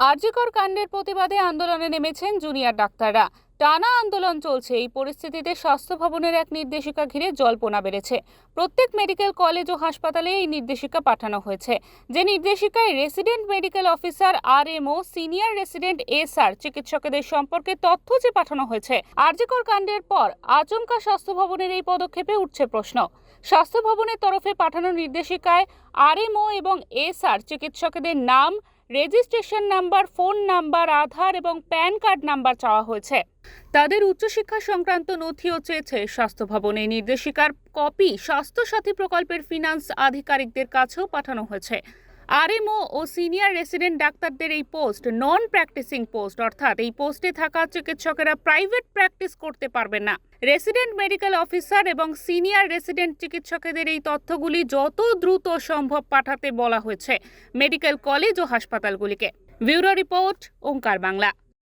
আরজিকর কাণ্ডের প্রতিবাদে আন্দোলনে নেমেছেন জুনিয়র ডাক্তাররা। টানা আন্দোলন চলছে। এই পরিস্থিতিতে স্বাস্থ্য ভবনের এক নির্দেশিকা ঘিরে জল্পনা বেড়েছে। প্রত্যেক মেডিকেল কলেজ ও হাসপাতালে এই নির্দেশিকা পাঠানো হয়েছে। যে নির্দেশিকায় resident medical officer R MO senior resident S R চিকিৎসকদের সম্পর্কে তথ্য যে পাঠানো হয়েছে আরজিকর কাণ্ডের পর আচমকা স্বাস্থ্য ভবনের এই পদক্ষেপে উঠছে প্রশ্ন। স্বাস্থ্য ভবনের তরফে পাঠানো নির্দেশিকায় আর আরএমও এবং এসআর চিকিৎসকদের নাম registration number, phone number, Aadhaar এবং প্যান কার্ড নাম্বার চাওয়া হয়েছে। তাদের উচ্চশিক্ষা সংক্রান্ত নথিও চেয়েছে স্বাস্থ্য ভবনে নির্দেশিকার কপি স্বাস্থ্যসাথী প্রকল্পের ফিনান্স আধিকারিকদের কাছেও পাঠানো হয়েছে। আরএমও ও সিনিয়র রেসিডেন্ট ডাক্তারদের এই পোস্ট নন প্র্যাকটিসিং পোস্ট, অর্থাৎ এই পোস্টে থাকা চিকিৎসকেরা প্রাইভেট প্র্যাকটিস করতে পারবেন না। রেসিডেন্ট মেডিকেল অফিসার এবং সিনিয়র রেসিডেন্ট চিকিৎসকেদের এই তথ্যগুলি যত দ্রুত সম্ভব পাঠাতে বলা হয়েছে মেডিকেল কলেজ ও হাসপাতালগুলিকে। Bureau report, Onkar Bangla.